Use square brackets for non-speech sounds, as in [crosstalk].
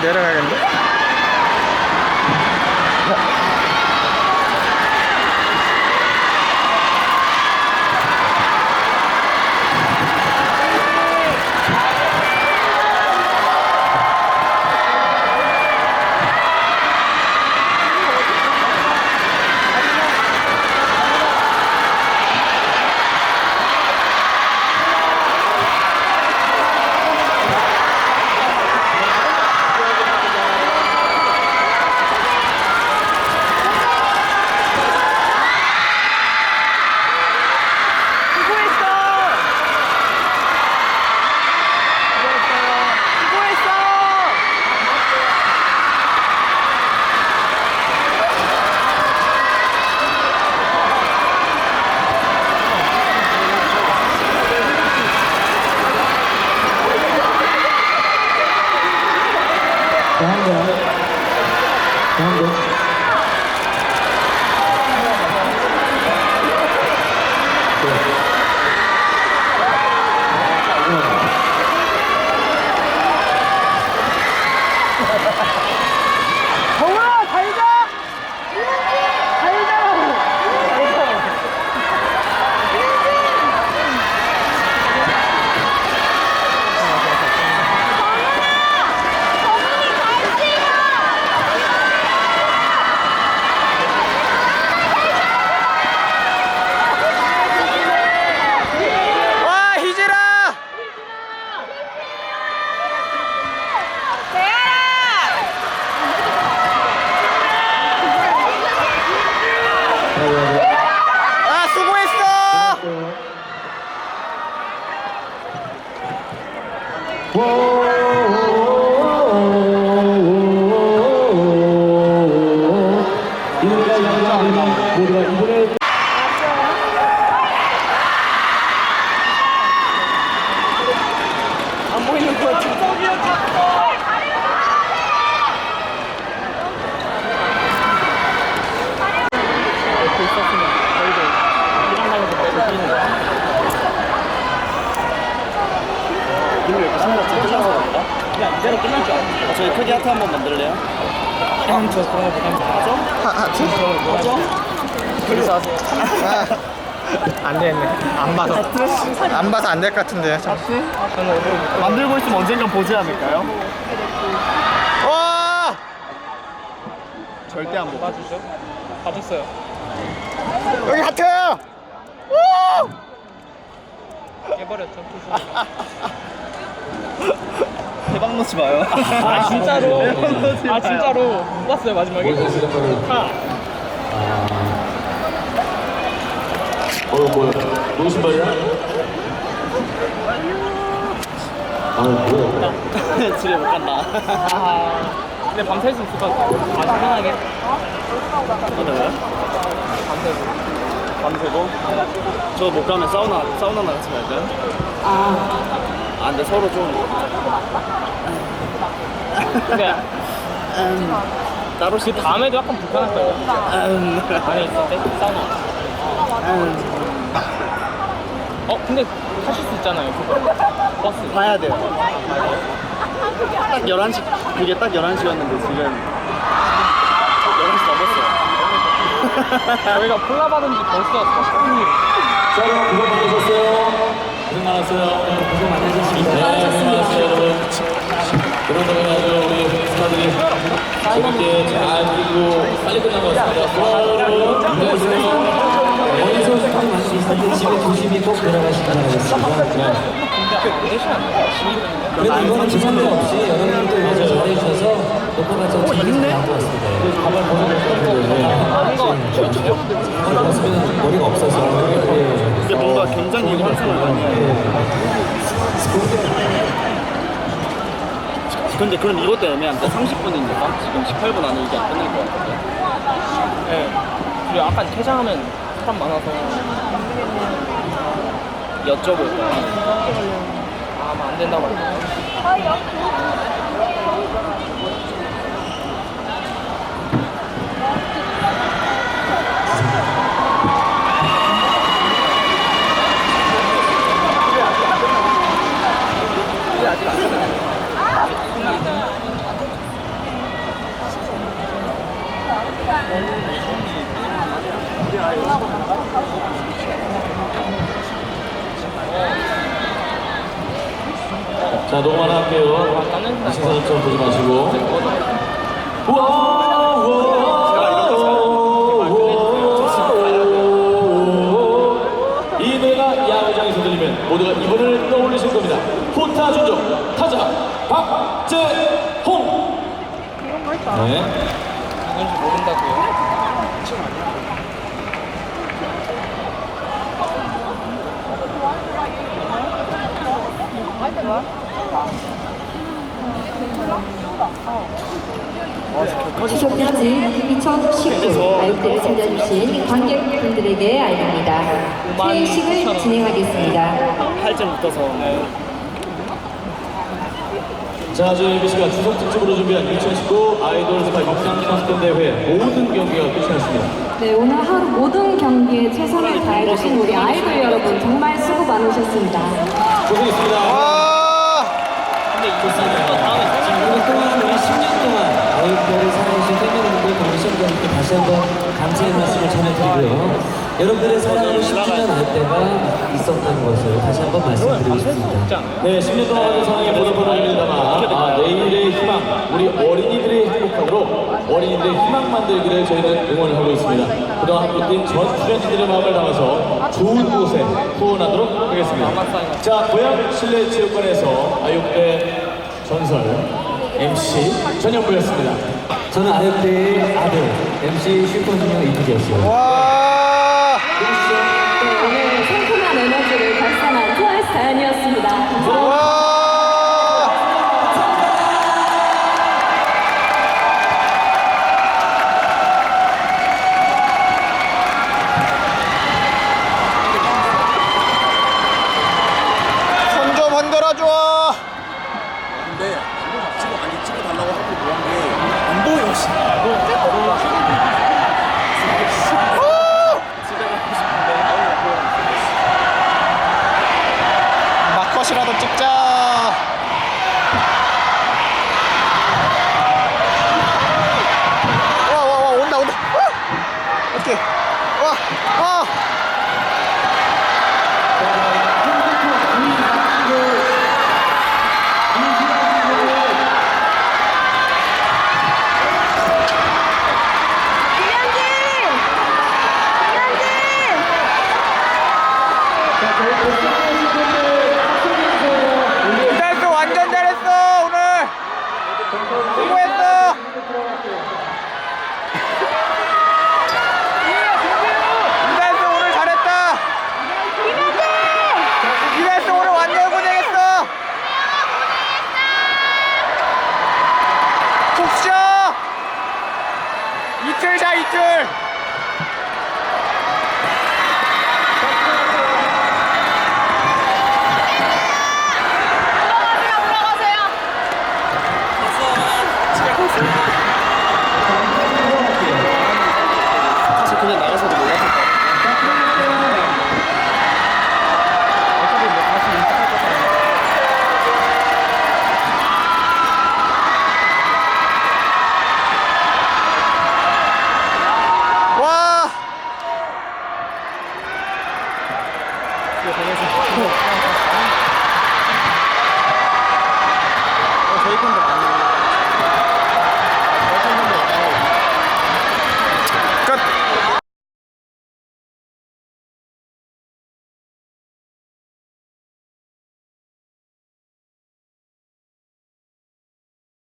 내려가야겠는데? 양자 모두가 이분의 안 보이는 거 같아 있었으면 저희도 이랑 나가서 먹을 수 있는 거야 이거 이렇게 생각 좀 끝나서 그런가? 그냥 이대로 끝날 줄 알았는데 아, 저희 크게 하트 한번 만들래요? 형, 저 그런 거 부담 하죠? 하죠? 그래서 하세요 안 되겠네 안 봐서 안 봐서 안 될 것 같은데 참. 저는 오늘 못 만들고 있으면 언젠간 보지 않을까요? 와! 절대 안 보고 봐주죠? 봐줬어요 여기 하트! 깨버렸죠 [laughs] 대박 넣지 마요 아 진짜로 [laughs] 대박 넣지 아 마요. 진짜로 못 봤어요 마지막에 하어 뭐야? 뭔 신발이야? 아 뭐야? [laughs] 집에 못 간다 아, 근데 밤샐 수 있을 것 같아요. 아주 편하게. 오늘 밤새고. 밤새고 저 못 가면 사우나 사우나나 같이 갈까요? 아 근데 서로 좀 근데 따로 그 다음에도 약간 불편할 거예요. 음, 안에 있을 때 사우나. 음, 어, 근데 타실 수 있잖아요. 그거. 버스. 봐야 돼요 딱 11시 그게 딱 11시였는데 지금 11시 넘었어요 [laughs] 저희가 콜라 받은 지 벌써 40분이. 자 여러분 고생 많으셨어요. 고생 많았어요. 하셨습니다. 네, 고생 많았어요 여러분. 그런다면 아주 우리 스타들이 재밌게 잘 그리고 빨리 끝난 것 같습니다. 안녕하세요. 어디서 수고하지 마시고 집에 조심히 꼭 돌아가시기 바라겠습니다. 네. 근데 4시 안 돼요? 12분인데? 그래도 이거는 지선대 없이 여러분들 잘해주셔서 녹화가 좀 재밌게 나온 것 같습니다. 오늘 봤으면 머리가 없어서 예. 근데 뭔가 굉장히 환상을 많이 해요 근데 그럼 이것도 애매한데 30분이니까 지금 18분 안에 이게 안 끝날 것 같은데 네. 그리고 약간 퇴장하면 사람 많아서. 여쭤볼까요? 아, 아마 안 된다고 하더라고요. 자, 많아 할게요. 시선을 좀 보지 마시고. 우와, 모두가 이번을 떠올리실 겁니다. 후타 준종 타자 박재홍. 네. 누군지 모른다고요? 추석맞이 2019 아육대를 찾아주신 관객분들에게 알립니다. 퇴식을 진행하겠습니다. 팔짱 묶어서. 자, 저희 MBC가 추석 특집으로 준비한 2019 아이돌 스타 육상 선수권 대회 모든 경기가 끝이 났습니다. 네, 오늘 하루 모든 경기에 최선을 다해주신 우리 아이돌 여러분 정말 수고 많으셨습니다. 고생했습니다. 이거 다음에 오랫동안 우리 10년 동안 아이들을 사랑해주신 팬여러분들 시청자분들께 다시 한번 감사의 말씀을 전해드리고요. 여러분들의 사랑으로 10주년 아이때가 있었다는 것을 다시 한번 말씀드리고 싶습니다. 네, 10년 동안 사랑에 보답하는 담아 아, 내일의 희망, 우리 어린이들의 행복함으로 어린이들의 희망 만들기를 저희는 응원을 하고 있습니다. 그동안 함께 뛴 전 출연진들의 마음을 담아서 좋은 곳에 후원하도록 하겠습니다. 자, 고양 실내 체육관에서 아육대 전설 MC 전현무였습니다. 저는 아역대의 아들 MC 슈퍼주니어 이득이었어요. 와! 네, 오늘 상큼한 에너지를 발산한 트와이스 다현이었습니다. 감사합니다. 와! 손 좀 흔들어줘! 근데 찍어 아니 찍어달라고 하고 뭐한 게안 보여. 씨. 마컷이라도 찍자! 와, 와, 와, 온다, 온다! 와! 어떻게? 와! 와! 이달수 완전 잘했어 오늘 수고했어 이달수 오늘 잘했다. 이달수 오늘 완전 고생했어. 푹 쉬어 이틀 자 이틀